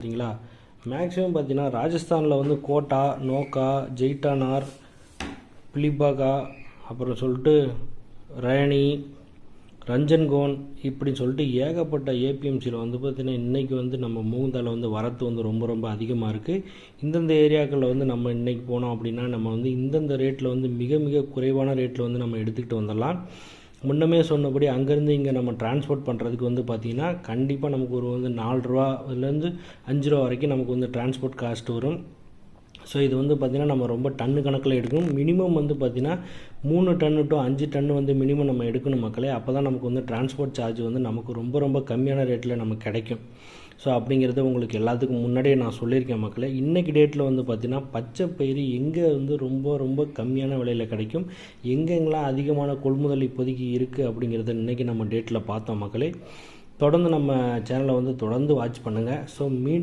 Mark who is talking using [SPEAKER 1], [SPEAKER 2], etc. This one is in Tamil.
[SPEAKER 1] சரிங்களா மேக்ஸிமம் பார்த்தீங்கன்னா ராஜஸ்தானில் வந்து கோட்டா நோக்கா ஜெய்டானார் பிலிபாகா அப்புறம் சொல்லிட்டு ரயணி ரஞ்சன்கோன் இப்படின்னு சொல்லிட்டு ஏகப்பட்ட ஏபிஎம்சியில் வந்து பார்த்திங்கன்னா இன்றைக்கி வந்து நம்ம மூந்தால் வந்து வரத்து வந்து ரொம்ப ரொம்ப அதிகமாக இருக்குது இந்தந்த ஏரியாக்களில் வந்து நம்ம இன்றைக்கி போனோம் அப்படின்னா நம்ம வந்து இந்தந்த ரேட்டில் வந்து மிக மிக குறைவான ரேட்டில் வந்து நம்ம எடுத்துக்கிட்டு வந்துடலாம். முன்னமே சொன்னபடி அங்கேருந்து இங்கே நம்ம டிரான்ஸ்போர்ட் பண்ணுறதுக்கு வந்து பார்த்திங்கன்னா கண்டிப்பாக நமக்கு ஒரு வந்து நாலு ரூபாலேருந்து அஞ்சு ரூபா வரைக்கும் நமக்கு வந்து டிரான்ஸ்போர்ட் காஸ்ட் வரும். ஸோ இது வந்து பார்த்திங்கன்னா நம்ம ரொம்ப டன்னு கணக்கில் எடுக்கணும். மினிமம் வந்து பார்த்திங்கன்னா மூணு டன்னு டு அஞ்சு டன்னு வந்து மினிமம் நம்ம எடுக்கணும் மக்களே. அப்போ தான் நமக்கு வந்து டிரான்ஸ்போர்ட் சார்ஜ் வந்து நமக்கு ரொம்ப ரொம்ப கம்மியான ரேட்டில் நமக்கு கிடைக்கும். ஸோ அப்படிங்கிறத உங்களுக்கு எல்லாத்துக்கும் முன்னாடியே நான் சொல்லியிருக்கேன் மக்களே. இன்றைக்கி டேட்டில் வந்து பார்த்திங்கன்னா பச்சை பயிறு எங்கே வந்து ரொம்ப ரொம்ப கம்மியான விலையில் கிடைக்கும்? எங்கெங்கெல்லாம் அதிகமான கொள்முதல் இப்போதைக்கு இருக்குது அப்படிங்கிறத இன்றைக்கி நம்ம டேட்டில் பார்த்தோம் மக்களே. தொடர்ந்து நம்ம சேனலை வந்து தொடர்ந்து வாட்ச் பண்ணுங்கள் ஸோ மீன்